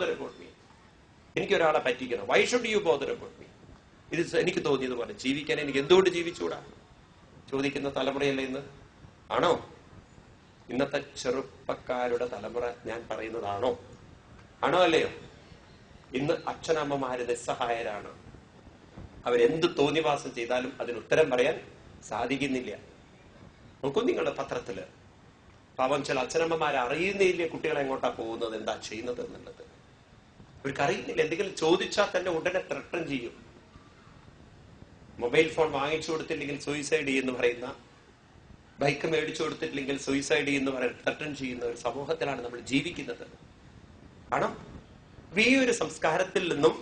Me എനിക്ക് ഒരാളെ പറ്റിക്കണം. വൈ ഷുഡ് യു മീ ഇത് എനിക്ക് തോന്നിയതുപോലെ. ജീവിക്കാൻ എനിക്ക് എന്തുകൊണ്ട് ജീവിച്ചുകൂടാ ചോദിക്കുന്ന തലമുറയല്ലേ ഇന്ന്? ആണോ? ഇന്നത്തെ ചെറുപ്പക്കാരുടെ തലമുറ ഞാൻ പറയുന്നതാണോ? ആണോ അല്ലയോ? ഇന്ന് അച്ഛനമ്മമാര് നിസ്സഹായരാണ്. അവരെന്ത് തോന്നിവാസം ചെയ്താലും അതിന് ഉത്തരം പറയാൻ സാധിക്കുന്നില്ല. നോക്കൂ നിങ്ങൾ പത്രത്തിൽ. പാവം ചില അച്ഛനമ്മമാർ അറിയുന്നില്ല കുട്ടികളെ എങ്ങോട്ടാ പോകുന്നത് എന്താ ചെയ്യുന്നത് എന്നുള്ളത്. അവർക്ക് അറിയുന്നില്ല എന്തെങ്കിലും ചോദിച്ചാൽ തന്നെ ഉടനെ ത്രട്ടൻ ചെയ്യും. മൊബൈൽ ഫോൺ വാങ്ങിച്ചു കൊടുത്തില്ലെങ്കിൽ സൂയിസൈഡ് ചെയ്യുന്നു പറയുന്ന ബൈക്ക് മേടിച്ചു കൊടുത്തിട്ടില്ലെങ്കിൽ സൂയിസൈഡ് എന്ന് പറയുന്ന ത്രട്ടൻ ചെയ്യുന്ന ഒരു സമൂഹത്തിലാണ് നമ്മൾ ജീവിക്കുന്നത്. കാരണം ഈ ഒരു സംസ്കാരത്തിൽ നിന്നും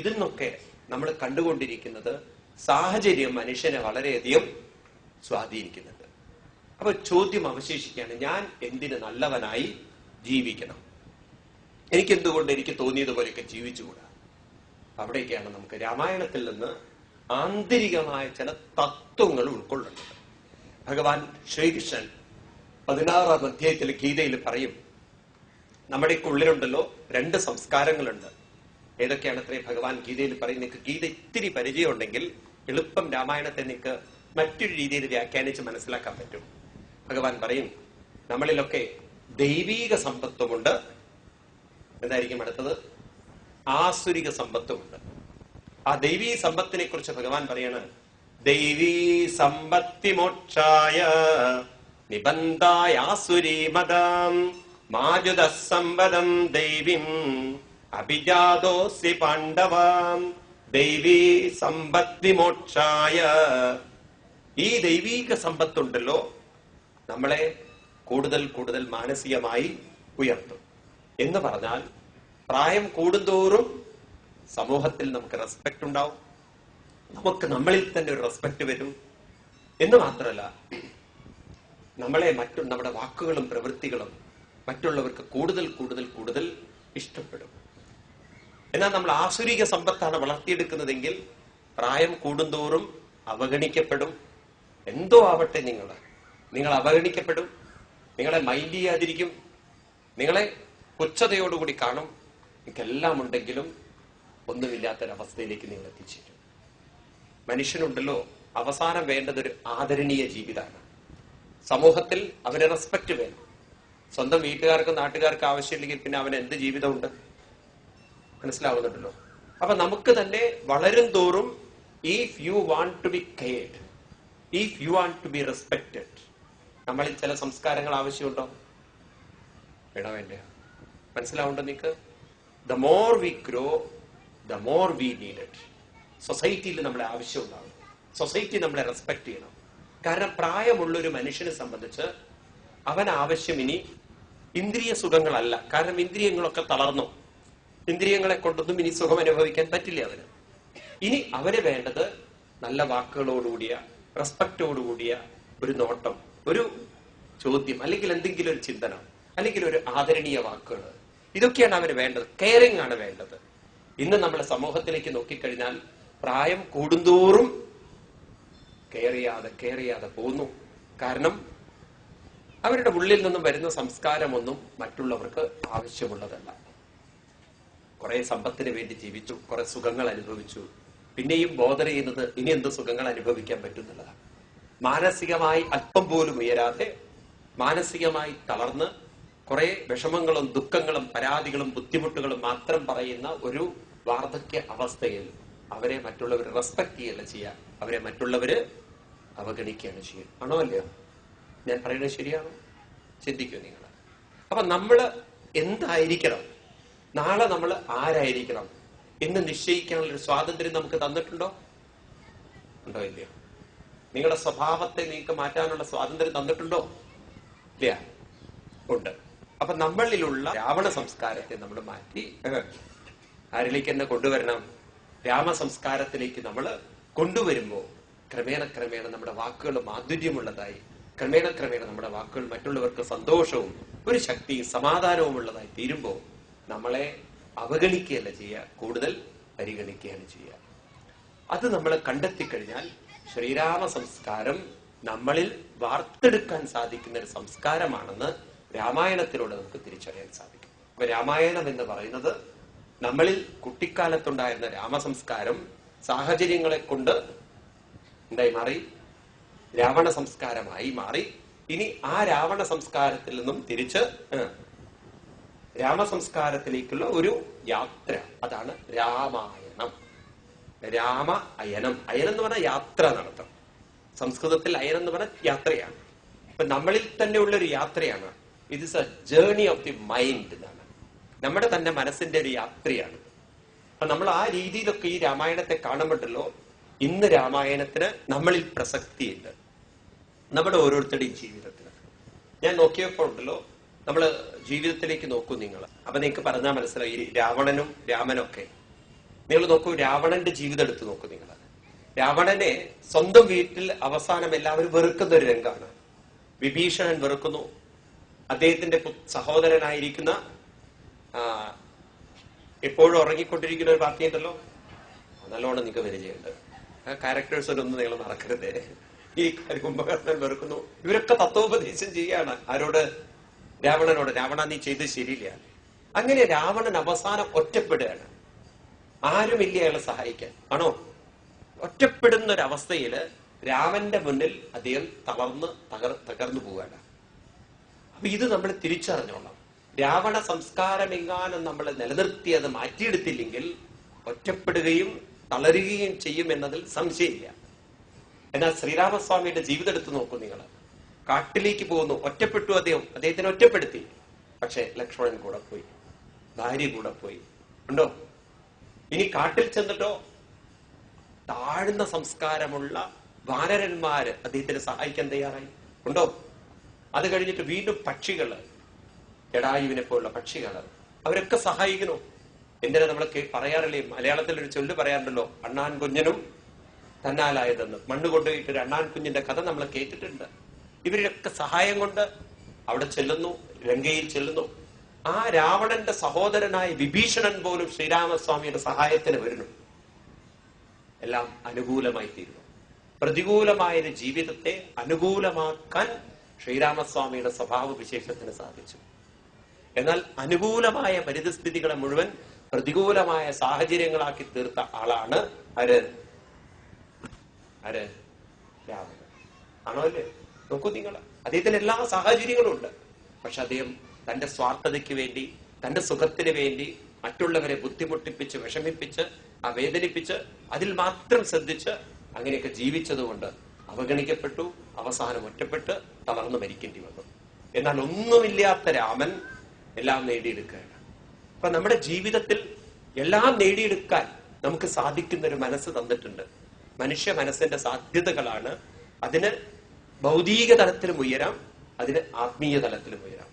ഇതിൽ നിന്നൊക്കെ നമ്മൾ കണ്ടുകൊണ്ടിരിക്കുന്നത് സാഹചര്യം മനുഷ്യനെ വളരെയധികം സ്വാധീനിക്കുന്നുണ്ട്. അപ്പൊ ചോദ്യം അവശേഷിക്കുകയാണ് ഞാൻ എന്തിന് നല്ലവനായി ജീവിക്കണം? എനിക്ക് എന്തുകൊണ്ട് എനിക്ക് തോന്നിയതുപോലെയൊക്കെ ജീവിച്ചുകൂടാ? അവിടേക്കാണ് നമുക്ക് രാമായണത്തിൽ നിന്ന് ആന്തരികമായ ചില തത്വങ്ങൾ ഉൾക്കൊള്ളുന്നത്. ഭഗവാൻ ശ്രീകൃഷ്ണൻ പതിനാറാം അധ്യായത്തിൽ ഗീതയിൽ പറയും നമ്മുടെ ഉള്ളിലുണ്ടല്ലോ രണ്ട് സംസ്കാരങ്ങളുണ്ട്. ഏതൊക്കെയാണ് അത്രേ ഭഗവാൻ ഗീതയിൽ പറയും നിങ്ങൾക്ക് ഗീത ഇത്തിരി പരിചയമുണ്ടെങ്കിൽ എളുപ്പം രാമായണത്തെ നിങ്ങൾക്ക് മറ്റൊരു രീതിയിൽ വ്യാഖ്യാനിച്ച് മനസ്സിലാക്കാൻ പറ്റും. ഭഗവാൻ പറയും നമ്മളിലൊക്കെ ദൈവീക സമ്പത്തുമുണ്ട് എന്തായിരിക്കും അടുത്തത്? ആസുരിക സമ്പത്തുമുണ്ട്. ആ ദൈവീ സമ്പത്തിനെ കുറിച്ച് ഭഗവാൻ പറയാണ് ദൈവീ സമ്പത്തി മോക്ഷായ നിബന്ധായ ആസുരി മദം മാജുത സമ്പദം ദൈവീം അഭിജാതോസി പാണ്ഡവാം. ദൈവീ സമ്പത്തി മോക്ഷായ ഈ ദൈവീക സമ്പത്തുണ്ടല്ലോ നമ്മളെ കൂടുതൽ കൂടുതൽ മാനസികമായി ഉയർത്തും. എന്ന് പറഞ്ഞാൽ പ്രായം കൂടുന്തോറും സമൂഹത്തിൽ നമുക്ക് റെസ്പെക്ട് ഉണ്ടാവും. നമുക്ക് നമ്മളിൽ തന്നെ ഒരു റെസ്പെക്ട് വരും. എന്ന് മാത്രമല്ല നമ്മളെ മറ്റു നമ്മുടെ വാക്കുകളും പ്രവൃത്തികളും മറ്റുള്ളവർക്ക് കൂടുതൽ കൂടുതൽ കൂടുതൽ ഇഷ്ടപ്പെടും. എന്നാൽ നമ്മൾ ആസുരിക സമ്പത്താണ് വളർത്തിയെടുക്കുന്നതെങ്കിൽ പ്രായം കൂടുന്തോറും അവഗണിക്കപ്പെടും. എന്തോ ആവട്ടെ നിങ്ങൾ നിങ്ങൾ അവഗണിക്കപ്പെടും. നിങ്ങളെ മൈൻഡ് ചെയ്യാതിരിക്കും. നിങ്ങളെ പുച്ഛതയോടുകൂടി കാണും. നിങ്ങൾക്കെല്ലാം ഉണ്ടെങ്കിലും ഒന്നുമില്ലാത്തൊരവസ്ഥയിലേക്ക് നിങ്ങൾ എത്തിച്ചേരും മനുഷ്യനുണ്ടല്ലോ അവസാനം വേണ്ടത് ഒരു ആദരണീയ ജീവിതമാണ്. സമൂഹത്തിൽ അവന് റെസ്പെക്ട് വേണം. സ്വന്തം വീട്ടുകാർക്കും നാട്ടുകാർക്കും ആവശ്യമില്ലെങ്കിൽ പിന്നെ അവൻ എന്ത് ജീവിതമുണ്ട്? മനസ്സിലാവുന്നുണ്ടല്ലോ. അപ്പൊ നമുക്ക് തന്നെ വളരും തോറും if you want to be cared if you want to be respected നമ്മളിൽ ചില സംസ്കാരങ്ങൾ ആവശ്യമുണ്ടോ? വേണോ വേണ്ടയോ മനസ്സിലാവുണ്ടോ നിങ്ങൾക്ക് the more we grow the more we needed സൊസൈറ്റിയിൽ നമ്മളെ ആവശ്യം ഉണ്ടാവും സൊസൈറ്റി നമ്മളെ റെസ്പെക്ട് ചെയ്യണം. കാരണം പ്രായമുള്ള ഒരു മനുഷ്യനെ സംബന്ധിച്ച് അവൻ ആവശ്യം ഇനി ഇന്ദ്രിയ സുഖങ്ങളല്ല. കാരണം ഇന്ദ്രിയങ്ങളൊക്കെ തളർന്നു. ഇന്ദ്രിയങ്ങളെ കൊണ്ടൊന്നും ഇനി സുഖം അനുഭവിക്കാൻ പറ്റില്ല അവന്. ഇനി അവന് വേണ്ടത് നല്ല വാക്കുകളോടുകൂടിയ റെസ്പെക്റ്റോടുകൂടിയ ഒരു നോട്ടം ഒരു ചോദ്യം അല്ലെങ്കിൽ എന്തെങ്കിലും ഒരു ചിന്തനം അല്ലെങ്കിൽ ഒരു ആദരണീയ വാക്കുകൾ. ഇതൊക്കെയാണ് അവന് വേണ്ടത്. കെയറിംഗ് ആണ് വേണ്ടത്. ഇന്ന് നമ്മുടെ സമൂഹത്തിലേക്ക് നോക്കിക്കഴിഞ്ഞാൽ പ്രായം കൂടുന്തോറും കെയർ ചെയ്യാതെ കെയർ ചെയ്യാതെ പോകുന്നു. കാരണം അവരുടെ ഉള്ളിൽ നിന്നും വരുന്ന സംസ്കാരമൊന്നും മറ്റുള്ളവർക്ക് ആവശ്യമുള്ളതല്ല. കുറെ സമ്പത്തിന് വേണ്ടി ജീവിച്ചു കുറെ സുഖങ്ങൾ അനുഭവിച്ചു. പിന്നെയും ബോധന ചെയ്യുന്നത് ഇനി എന്ത് സുഖങ്ങൾ അനുഭവിക്കാൻ പറ്റുന്നുള്ളതാണ്. മാനസികമായി അല്പം പോലും ഉയരാതെ മാനസികമായി തളർന്ന് കുറെ വിഷമങ്ങളും ദുഃഖങ്ങളും പരാതികളും ബുദ്ധിമുട്ടുകളും മാത്രം പറയുന്ന ഒരു വാർദ്ധക്യ അവസ്ഥയിൽ അവരെ മറ്റുള്ളവർ റെസ്പെക്ട് ചെയ്യല്ല ചെയ്യുക. അവരെ മറ്റുള്ളവര് അവഗണിക്കുകയാണ് ചെയ്യുക. ആണോ അല്ലയോ? ഞാൻ പറയുന്നത് ശരിയാണോ? ചിന്തിക്കൂ നിങ്ങൾ. അപ്പൊ നമ്മൾ എന്തായിരിക്കണം? നാളെ നമ്മൾ ആരായിരിക്കണം? എന്ന് നിശ്ചയിക്കാനുള്ള ഒരു സ്വാതന്ത്ര്യം നമുക്ക് തന്നിട്ടുണ്ടോ? ഉണ്ടോ ഇല്ലയോ? നിങ്ങളുടെ സ്വഭാവത്തെ നിങ്ങൾക്ക് മാറ്റാനുള്ള സ്വാതന്ത്ര്യം തന്നിട്ടുണ്ടോ? ഇല്ല. ഉണ്ട്. അപ്പൊ നമ്മളിലുള്ള രാവണ സംസ്കാരത്തെ നമ്മൾ മാറ്റി. ആരിലേക്ക് തന്നെ കൊണ്ടുവരണം? രാമ സംസ്കാരത്തിലേക്ക് നമ്മൾ കൊണ്ടുവരുമ്പോൾ ക്രമേണ ക്രമേണ നമ്മുടെ വാക്കുകൾ മാധുര്യമുള്ളതായി ക്രമേണ ക്രമേണ നമ്മുടെ വാക്കുകൾ മറ്റുള്ളവർക്ക് സന്തോഷവും ഒരു ശക്തിയും സമാധാനവും ഉള്ളതായി തീരുമ്പോൾ നമ്മളെ അവഗണിക്കുകയല്ല ചെയ്യുക കൂടുതൽ പരിഗണിക്കുകയാണ് ചെയ്യുക. അത് നമ്മൾ കണ്ടെത്തിക്കഴിഞ്ഞാൽ ശ്രീരാമ സംസ്കാരം നമ്മളിൽ വാർത്തെടുക്കാൻ സാധിക്കുന്ന ഒരു സംസ്കാരമാണെന്ന് രാമായണത്തിലൂടെ നമുക്ക് തിരിച്ചറിയാൻ സാധിക്കും. അപ്പൊ രാമായണം എന്ന് പറയുന്നത് നമ്മളിൽ കുട്ടിക്കാലത്തുണ്ടായിരുന്ന രാമസംസ്കാരം സാഹചര്യങ്ങളെ കൊണ്ട് എന്തായി മാറി? രാവണ സംസ്കാരമായി മാറി. ഇനി ആ രാവണ സംസ്കാരത്തിൽ നിന്നും തിരിച്ച് രാമസംസ്കാരത്തിലേക്കുള്ള ഒരു യാത്ര. അതാണ് രാമായണം. രാമ അയനം. അയനം എന്ന് പറഞ്ഞാൽ യാത്ര നടത്തണം സംസ്കൃതത്തിൽ അയനം എന്ന് പറഞ്ഞാൽ യാത്രയാണ്. ഇപ്പൊ നമ്മളിൽ തന്നെ ഉള്ള ഒരു യാത്രയാണ്. ഇത് is a journey of the mind എന്നാണ്. നമ്മുടെ തന്നെ മനസ്സിന്റെ ഒരു യാത്രയാണ്. അപ്പൊ നമ്മൾ ആ രീതിയിലൊക്കെ ഈ രാമായണത്തെ കാണുമ്പോണ്ടല്ലോ ഇന്ന് രാമായണത്തിന് നമ്മളിൽ പ്രസക്തിയുണ്ട്. നമ്മുടെ ഓരോരുത്തരുടെയും ജീവിതത്തിൽ ഞാൻ നോക്കിയപ്പോൾ ഉണ്ടല്ലോ നമ്മൾ ജീവിതത്തിലേക്ക് നോക്കൂ നിങ്ങൾ. അപ്പൊ നിങ്ങൾക്ക് പറഞ്ഞാൽ മനസ്സിലായി രാവണനും രാമനൊക്കെ. നിങ്ങൾ നോക്കൂ രാവണന്റെ ജീവിതം എടുത്ത് നോക്കൂ നിങ്ങൾ. രാവണനെ സ്വന്തം വീട്ടിൽ അവസാനം എല്ലാവരും വെറുക്കുന്ന ഒരു രംഗമാണ്. വിഭീഷണൻ വെറുക്കുന്നു അദ്ദേഹത്തിന്റെ സഹോദരനായിരിക്കുന്ന എപ്പോഴും ഉറങ്ങിക്കൊണ്ടിരിക്കുന്ന ഒരു പാർട്ടി ഉണ്ടല്ലോ. നല്ലോണം നിങ്ങൾക്ക് പരിചയമുണ്ട്. ആ ക്യാരക്ടേഴ്സ് ഒന്നും നിങ്ങൾ മറക്കരുത്. ഈ കുംഭകർണൻ വെറുക്കുന്നു. ഇവരൊക്കെ തത്വോപദേശം ചെയ്യാണ്. ആരോട്? രാവണനോട്. രാവണ നീ ചെയ്ത് ശരിയില്ല. അങ്ങനെ രാവണൻ അവസാനം ഒറ്റപ്പെടുകയാണ്. ആരുമില്ല അയാളെ സഹായിക്കാൻ. ആണോ? ഒറ്റപ്പെടുന്ന ഒരു അവസ്ഥയിൽ രാമന്റെ മുന്നിൽ അദ്ദേഹം തളർന്ന് തകർ തകർന്നു പോവുകയാണ്. അപ്പൊ ഇത് നമ്മൾ തിരിച്ചറിഞ്ഞോണം. രാവണ സംസ്കാരം എങ്ങാനും നമ്മൾ നിലനിർത്തിയത് മാറ്റിയെടുത്തില്ലെങ്കിൽ ഒറ്റപ്പെടുകയും തളരുകയും ചെയ്യും എന്നതിൽ സംശയമില്ല. എന്നാൽ ശ്രീരാമസ്വാമിയുടെ ജീവിതം എടുത്തു നോക്കൂ നിങ്ങൾ. കാട്ടിലേക്ക് പോകുന്നു ഒറ്റപ്പെട്ടു അദ്ദേഹം അദ്ദേഹത്തിന് ഒറ്റപ്പെടുത്തി. പക്ഷെ ലക്ഷ്മണൻ കൂടെ പോയി ഭാര്യ കൂടെ പോയി. ഉണ്ടോ? ഇനി കാട്ടിൽ ചെന്നിട്ടോ? താഴ്ന്ന സംസ്കാരമുള്ള വാനരന്മാര് അദ്ദേഹത്തിന് സഹായിക്കാൻ തയ്യാറായി. ഉണ്ടോ? അത് കഴിഞ്ഞിട്ട് വീണ്ടും പക്ഷികൾ ജടായുവിനെ പോലുള്ള പക്ഷികൾ അവരൊക്കെ സഹായിക്കുന്നു. എന്തിനാ നമ്മൾ പറയാറില്ലേ? മലയാളത്തിൽ ഒരു ചൊല്ല് പറയാറുണ്ടല്ലോ അണ്ണാൻ കുഞ്ഞനും തന്നാലായതെന്ന്. മണ്ണ് കൊണ്ടുപോയിട്ട് ഒരു അണ്ണാൻ കുഞ്ഞിന്റെ കഥ നമ്മൾ കേട്ടിട്ടുണ്ട്. ഇവരുടെയൊക്കെ സഹായം കൊണ്ട് അവിടെ ചെല്ലുന്നു ലങ്കയിൽ ചെല്ലുന്നു. ആ രാവണന്റെ സഹോദരനായ വിഭീഷണൻ പോലും ശ്രീരാമസ്വാമിയുടെ സഹായത്തിന് വരുന്നു. എല്ലാം അനുകൂലമായി തീരുന്നു പ്രതികൂലമായ ജീവിതത്തെ അനുകൂലമാക്കാൻ ശ്രീരാമസ്വാമിയുടെ സ്വഭാവ വിശേഷത്തിന് സാധിച്ചു. എന്നാൽ അനുകൂലമായ പരിതസ്ഥിതികളെ മുഴുവൻ പ്രതികൂലമായ സാഹചര്യങ്ങളാക്കി തീർത്ത ആളാണ് ആര് ആര് രാവണൻ ആണോ അല്ലേ? നോക്കൂ നിങ്ങൾ. അദ്ദേഹത്തിന് എല്ലാ സാഹചര്യങ്ങളും ഉണ്ട്. പക്ഷെ അദ്ദേഹം തന്റെ സ്വാർത്ഥതയ്ക്ക് വേണ്ടി തന്റെ സുഖത്തിന് വേണ്ടി മറ്റുള്ളവരെ ബുദ്ധിമുട്ടിപ്പിച്ച് വിഷമിപ്പിച്ച് ആ വേദനിപ്പിച്ച് അതിൽ മാത്രം ശ്രദ്ധിച്ച് അങ്ങനെയൊക്കെ ജീവിച്ചതുകൊണ്ട് അവഗണിക്കപ്പെട്ടു അവസാനം ഒറ്റപ്പെട്ട് തളർന്നു മരിക്കേണ്ടി വന്നു. എന്നാൽ ഒന്നുമില്ലാത്ത രാമൻ എല്ലാം നേടിയെടുക്കുകയാണ്. അപ്പൊ നമ്മുടെ ജീവിതത്തിൽ എല്ലാം നേടിയെടുക്കാൻ നമുക്ക് സാധിക്കുന്ന ഒരു മനസ്സ് തന്നിട്ടുണ്ട്. മനുഷ്യ മനസ്സിന്റെ സാധ്യതകളാണ്. അതിന് ഭൗതിക തലത്തിലും ഉയരാം അതിന് ആത്മീയ തലത്തിലും ഉയരാം.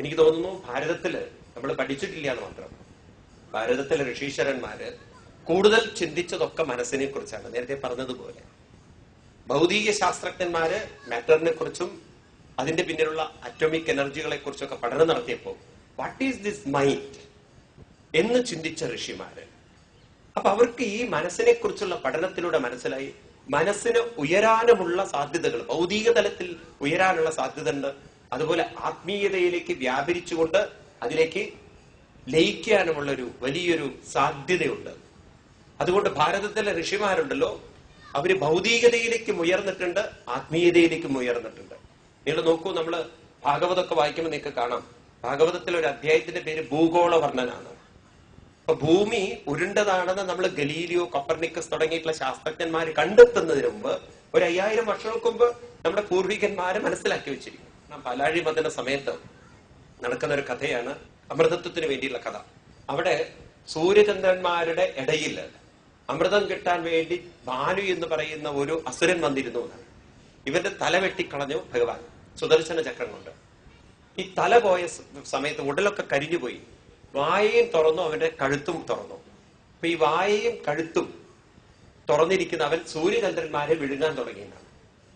എനിക്ക് തോന്നുന്നു ഭാരതത്തിൽ നമ്മൾ പഠിച്ചിട്ടില്ല എന്ന് മാത്രം. ഭാരതത്തിലെ ഋഷീശ്വരന്മാര് കൂടുതൽ ചിന്തിച്ചതൊക്കെ മനസ്സിനെ കുറിച്ചാണ്. നേരത്തെ പറഞ്ഞതുപോലെ. ഭൗതിക ശാസ്ത്രജ്ഞന്മാര് മാറ്ററിനെ കുറിച്ചും അതിന്റെ പിന്നിലുള്ള അറ്റോമിക് എനർജികളെ കുറിച്ചൊക്കെ പഠനം നടത്തിയപ്പോൾ വാട്ട് ഈസ് ദിസ് മൈൻഡ് എന്ന് ചിന്തിച്ച ഋഷിമാര്. അപ്പൊ അവർക്ക് ഈ മനസ്സിനെ കുറിച്ചുള്ള പഠനത്തിലൂടെ മനസ്സിലായി. മനസ്സിന് ഉയരാനുമുള്ള സാധ്യതകൾ ഭൗതിക തലത്തിൽ ഉയരാനുള്ള സാധ്യത ഉണ്ട് അതുപോലെ ആത്മീയതയിലേക്ക് വ്യാപരിച്ചുകൊണ്ട് അതിലേക്ക് ലയിക്കാനുമുള്ള ഒരു വലിയൊരു സാധ്യതയുണ്ട്. അതുകൊണ്ട് ഭാരതത്തിലെ ഋഷിമാരുണ്ടല്ലോ അവർ ഭൗതികതയിലേക്കും ഉയർന്നിട്ടുണ്ട് ആത്മീയതയിലേക്കും ഉയർന്നിട്ടുണ്ട്. നിങ്ങൾ നോക്കൂ നമ്മൾ ഭാഗവതമൊക്കെ വായിക്കുമ്പോൾ നിങ്ങൾക്ക് കാണാം. ഭാഗവതത്തിൽ ഒരു അധ്യായത്തിന്റെ പേര് ഭൂഗോള വർണനാണ് അപ്പൊ ഭൂമി ഉരുണ്ടതാണെന്ന് നമ്മൾ ഗലീലിയോ കപ്പർണിക്കസ് തുടങ്ങിയിട്ടുള്ള ശാസ്ത്രജ്ഞന്മാർ കണ്ടെത്തുന്നതിന് മുമ്പ് ഒരു അയ്യായിരം വർഷങ്ങൾക്ക് മുമ്പ് നമ്മുടെ പൂർവികന്മാരെ മനസ്സിലാക്കി വെച്ചിരിക്കും നാം പാലാഴി മതന സമയത്ത് നടക്കുന്ന ഒരു കഥയാണ് അമൃതത്വത്തിന് വേണ്ടിയുള്ള കഥ. അവിടെ സൂര്യചന്ദ്രന്മാരുടെ ഇടയിൽ അമൃതം കിട്ടാൻ വേണ്ടി ഭാനു എന്ന് പറയുന്ന ഒരു അസുരൻ വന്നിരുന്നു ഇവന്റെ തല വെട്ടിക്കളഞ്ഞു ഭഗവാൻ. സുദർശന ചക്രം കൊണ്ട്. ഈ തല പോയ സമയത്ത് ഉടലൊക്കെ കരിഞ്ഞുപോയി വായയും തുറന്നു അവന്റെ കഴുത്തും തുറന്നു. അപ്പൊ ഈ വായയും കഴുത്തും തുറന്നിരിക്കുന്ന അവൻ സൂര്യചന്ദ്രന്മാരെ വിഴുങ്ങാൻ തുടങ്ങിയതാണ്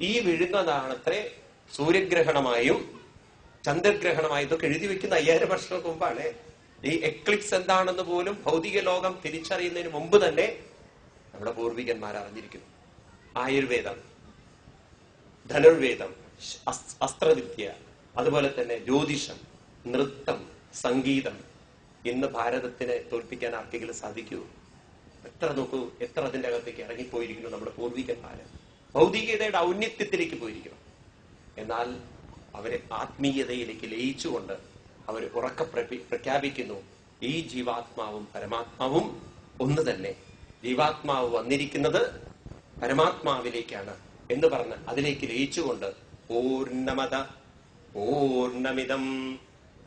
ഈ വിഴുങ്ങുന്നതാണത്രേ സൂര്യഗ്രഹണമായും ചന്ദ്രഗ്രഹണമായും ഇതൊക്കെ എഴുതി വെക്കുന്ന അയ്യായിരം വർഷങ്ങൾക്ക് മുമ്പാണ്. ഈ എക്ലിപ്സ് എന്താണെന്ന് പോലും ഭൗതിക ലോകം തിരിച്ചറിയുന്നതിന് മുമ്പ് തന്നെ നമ്മുടെ പൂർവികന്മാർ അറിഞ്ഞിരിക്കുന്നു. ആയുർവേദം ധനുർവേദം അസ്ത്രവിദ്യ അതുപോലെ തന്നെ ജ്യോതിഷം നൃത്തം സംഗീതം ഇന്ന് ഭാരതത്തിനെ തോൽപ്പിക്കാൻ ആർക്കെങ്കിലും സാധിക്കൂ? എത്ര നോക്കൂ എത്ര അതിന്റെ അകത്തേക്ക് ഇറങ്ങിപ്പോയിരിക്കുന്നു നമ്മുടെ പൂർവികന്മാര് ഭൗതികതയുടെ ഔന്നത്യത്തിലേക്ക് പോയിരിക്കണം. എന്നാൽ അവരെ ആത്മീയതയിലേക്ക് ലയിച്ചുകൊണ്ട് അവർ ഉറക്ക പ്രഖ്യാപിക്കുന്നു. ഈ ജീവാത്മാവും പരമാത്മാവും ഒന്ന് തന്നെ. ജീവാത്മാവ് വന്നിരിക്കുന്നത് പരമാത്മാവിലേക്കാണ് എന്ന് പറഞ്ഞ് അതിലേക്ക് ലയിച്ചുകൊണ്ട് പൂർണമത പൂർണമിതം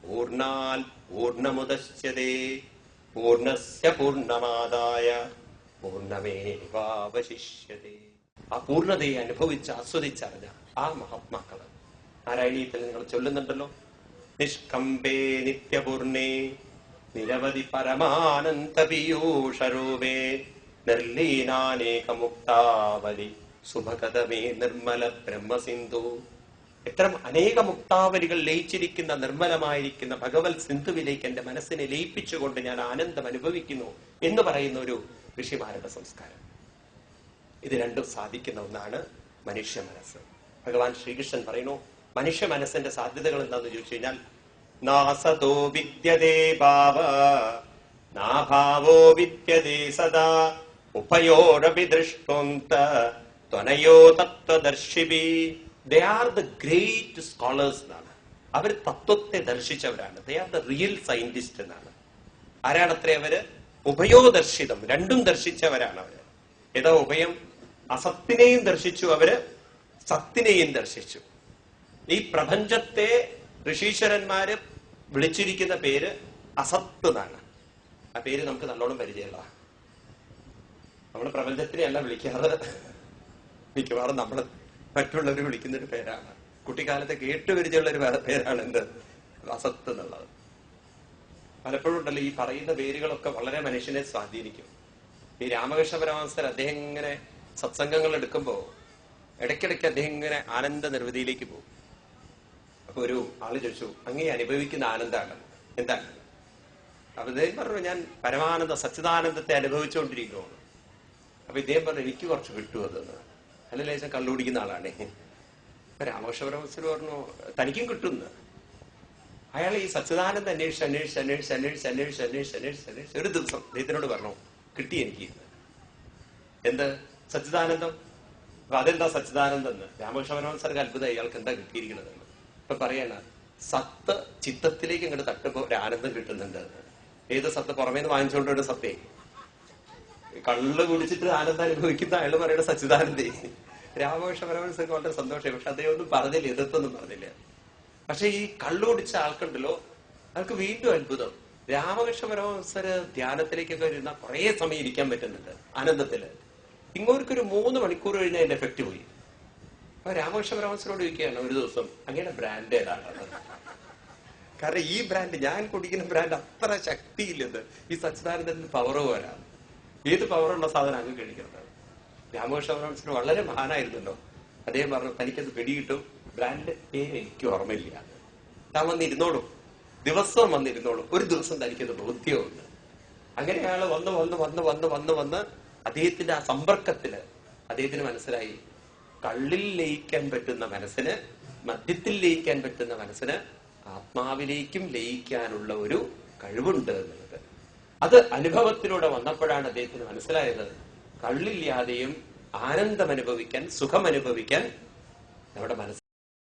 പൂർണാൽ പൂർണമുദശ്യതേ പൂർണസ്യ പൂർണമാതായ പൂർണമേവാവശിഷ്യതേ. ആ പൂർണതയെ അനുഭവിച്ച് ആസ്വദിച്ചറിഞ്ഞ ആ മഹാത്മാക്കൾ. നാരായണീയത്തിൽ നിങ്ങൾ ചൊല്ലുന്നുണ്ടല്ലോ നിഷ്കമ്പേ നിത്യപൂർണേ നിരവധി പരമാനന്ദ പീയൂഷരൂപേ നിർലീനാനേകമുക്താവലി. സുഭകതമേ നിർമ്മല ബ്രഹ്മസിന്ധു. എത്ര അനേക മുക്താവലികൾ ലയിച്ചിരിക്കുന്ന നിർമ്മലമായിരിക്കുന്ന ഭഗവത് സിന്ധുവിലേക്ക് എന്റെ മനസ്സിനെ ലയിപ്പിച്ചുകൊണ്ട് ഞാൻ ആനന്ദം അനുഭവിക്കുന്നു എന്ന് പറയുന്ന ഒരു ഋഷിമാരുടെ സംസ്കാരം. ഇത് രണ്ടും സാധിക്കുന്ന ഒന്നാണ് മനുഷ്യ മനസ്സ്. ഭഗവാൻ ശ്രീകൃഷ്ണൻ പറയുന്നു മനുഷ്യ മനസ്സിന്റെ സാധ്യതകൾ എന്താന്ന് ചോദിച്ചു കഴിഞ്ഞാൽ നാസതോ വിദ്യതേ വിദ്യതേ സദാ ഉഭയോരപി ദൃഷ്ടോന്ത ത്വനയോ they are the great scholars എന്നാണ്. അവർ തത്വത്തെ ദർശിച്ചവരാണ്. They are the real scientist എന്നാണ്. ആരാണത്രേ അവർ? ഉഭയോദർശിതം രണ്ടും ദർശിച്ചവരാണ് അവർ. ഏതാ ഉഭയം? അസത്തിനെയും ദർശിച്ചു അവർ സത്തിനെയും ദർശിച്ചു. ഈ പ്രപഞ്ചത്തെ ഋഷീശ്വരന്മാര് വിളിച്ചിരിക്കുന്ന പേര് അസത്ത് എന്നാണ്. ആ പേര് നമുക്ക് നല്ലോണം പരിചയമുള്ള നമ്മൾ പ്രപഞ്ചത്തിനെ അല്ല വിളിക്കാറ്. മിക്കവാറും നമ്മൾ മറ്റുള്ളവർ വിളിക്കുന്നൊരു പേരാണ്. കുട്ടിക്കാലത്തെ കേട്ടു പരിചയമുള്ള ഒരു പേരാണ് എന്ത്? അസത്ത് എന്നുള്ളത്. പലപ്പോഴും ഉണ്ടല്ലോ ഈ പറയുന്ന പേരുകളൊക്കെ വളരെ മനുഷ്യനെ സ്വാധീനിക്കും. ഈ രാമകൃഷ്ണ പരമഹംസർ അദ്ദേഹം ഇങ്ങനെ സത്സംഗങ്ങൾ എടുക്കുമ്പോൾ ഇടയ്ക്കിടയ്ക്ക് അദ്ദേഹം ഇങ്ങനെ ആനന്ദ നിർവൃതിയിലേക്ക് പോകും. അപ്പൊ ഒരു ആൾ ചോദിച്ചു അങ്ങേ അനുഭവിക്കുന്ന ആനന്ദമാണ് എന്താണ് അപ്പൊ അദ്ദേഹം പറഞ്ഞു ഞാൻ പരമാനന്ദ സച്ചിദാനന്ദത്തെ അനുഭവിച്ചുകൊണ്ടിരിക്കുകയാണ് അപ്പൊ ഇദ്ദേഹം പറഞ്ഞു എനിക്ക് കുറച്ച് കിട്ടുമോ അതെന്ന് അല്ല ലേശം കള്ളുപിടിക്കുന്ന ആളാണ്. അപ്പൊ രാമകൃഷ്ണ പറഞ്ഞു തനിക്കും കിട്ടുന്നു. അയാൾ ഈ സച്ചിദാനന്ദ അന്വേഷിച്ച് അന്വേഷിച്ച് അന്വേഷിച്ച് അന്വേഷിച്ച് അന്വേഷിച്ച് അന്വേഷിച്ച് അന്വേഷിച്ച് അന്വേഷിച്ച് ഒരു ദിവസം അദ്ദേഹത്തിനോട് പറഞ്ഞു കിട്ടി എനിക്ക് എന്ത്? സച്ചിദാനന്ദം? അപ്പൊ അതെന്താ സച്ചിദാനന്ദം രാമകൃഷ്ണ പരമഹംസർക്ക് അത്ഭുതം ഇയാൾക്ക് എന്താ കിട്ടിയിരിക്കുന്നത് ഇപ്പൊ പറയണ സത്ത് ചിത്തത്തിലേക്ക് ഇങ്ങോട്ട് തട്ടുമ്പോ ഒരു ആനന്ദം കിട്ടുന്നുണ്ട്. ഏത് സത്ത്? പുറമേന്ന് വാങ്ങിച്ചുകൊണ്ടൊരു സത്തേ. കള്ള് കുടിച്ചിട്ട് ആനന്ദം അനുഭവിക്കുന്ന അയാൾ പറയുന്ന സച്ചിദാനന്ദേ. രാമകൃഷ്ണ പരമഹംസർക്ക് വളരെ സന്തോഷമായി പക്ഷെ അദ്ദേഹം ഒന്നും പറഞ്ഞില്ല എതിർത്തൊന്നും പറഞ്ഞില്ല. പക്ഷെ ഈ കള്ളു കുടിച്ച ആൾക്കുണ്ടല്ലോ അയാൾക്ക് വീണ്ടും അത്ഭുതം. രാമകൃഷ്ണ പരമഹംസര് ധ്യാനത്തിലേക്കൊക്കെ ഇരുന്ന കുറെ സമയം ഇരിക്കാൻ പറ്റുന്നുണ്ട് ആനന്ദത്തിൽ. ഇങ്ങോട്ടൊരു മൂന്ന് മണിക്കൂർ കഴിഞ്ഞ അതിന്റെ എഫക്ട് പോയി. അപ്പൊ രാമകൃഷ്ണ പരമഹംസരോട് ചോദിക്കുകയാണ് ഒരു ദിവസം അങ്ങനെ ബ്രാൻഡ് ഏതാണ് കാരണം ഈ ബ്രാൻഡ് ഞാൻ കുടിക്കുന്ന ബ്രാൻഡ് അത്ര ശക്തിയില്ലത് ഈ സച്ചിദാനന്ദന് പവർ പോരാ ഏത് പവറുള്ള സാധനം അങ്ങ് കഴിക്കുന്നത് രാമകൃഷ്ണ വളരെ മഹാനായിരുന്നല്ലോ. അദ്ദേഹം പറഞ്ഞു തനിക്കത് പിടികിട്ടും ബ്രാൻഡ് പേര് എനിക്ക് ഓർമ്മയില്ല. താൻ വന്നിരുന്നോളൂ. ദിവസവും വന്നിരുന്നോളൂ. ഒരു ദിവസം തനിക്കത് ബോധ്യമുണ്ട് അങ്ങനെ അയാൾ വന്ന് വന്ന് വന്ന് വന്ന് വന്ന് വന്ന് അദ്ദേഹത്തിന്റെ ആ സമ്പർക്കത്തിൽ അദ്ദേഹത്തിന് മനസ്സിലായി. കള്ളിൽ ലയിക്കാൻ പറ്റുന്ന മനസ്സിന് മദ്യത്തിൽ ലയിക്കാൻ പറ്റുന്ന മനസ്സിന് ആത്മാവിലേക്കും ലയിക്കാനുള്ള ഒരു കഴിവുണ്ട് എന്നുള്ളത്. അത് അനുഭവത്തിലൂടെ വന്നപ്പോഴാണ് അദ്ദേഹത്തിന് മനസ്സിലായത്. കള്ളില്ലാതെയും ആനന്ദം അനുഭവിക്കാൻ സുഖം അനുഭവിക്കാൻ നമ്മുടെ മനസ്സ്